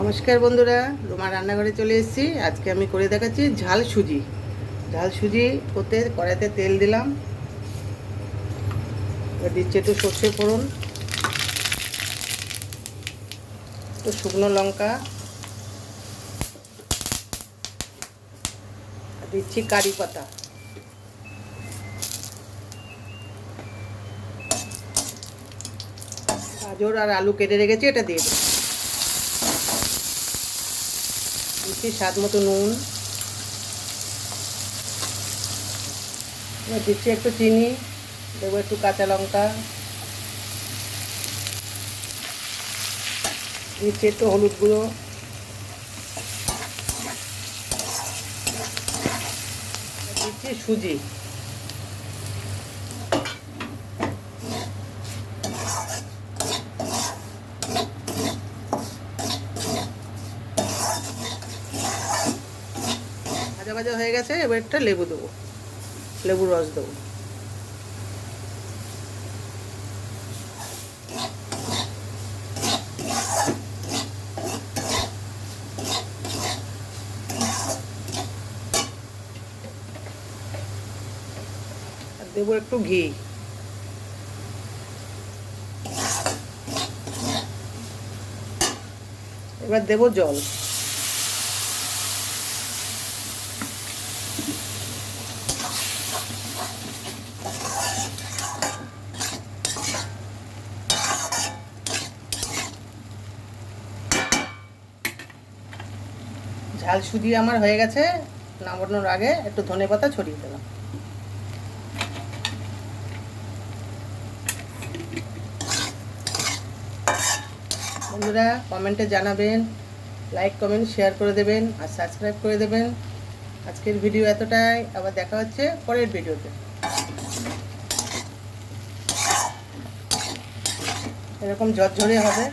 নমস্কার বন্ধুরা, রোমা রান্নাঘরে চলে এসেছি। আজকে আমি করে দেখাচ্ছি ঝাল সুজি। ঝাল সুজি করতে, কড়াইতে তেল দিলাম। দিচ্ছি একটু সর্ষে ফোড়ন, একটু শুকনো লঙ্কা দিচ্ছি কারি পাতা। গাজর আর আলু কেটে রেখেছি, এটা দিয়ে দেবো। দিচ্ছি স্বাদ মতো নুন। এবার দিচ্ছি একটু চিনি, দেবো একটু কাঁচা লঙ্কা। দিচ্ছি একটু হলুদ গুঁড়ো। দিচ্ছি সুজি। ভাজা হয়ে গেছে, এবার একটা লেবু দেবো। লেবুর রস দেবো। দেবো একটু ঘি। এবার দেবো জল। ঝাল সুজি আমার হয়ে গেছে, নামানোর আগে একটু ধনে পাতা ছড়িয়ে দিলাম। বন্ধুরা, কমেন্টে জানাবেন, লাইক, কমেন্ট, শেয়ার করে দেবেন, আর সাবস্ক্রাইব করে দেবেন। আজকের ভিডিও এতটাই, আবার দেখা হচ্ছে পরের ভিডিওতে। এরকম ঝরঝরে হবে।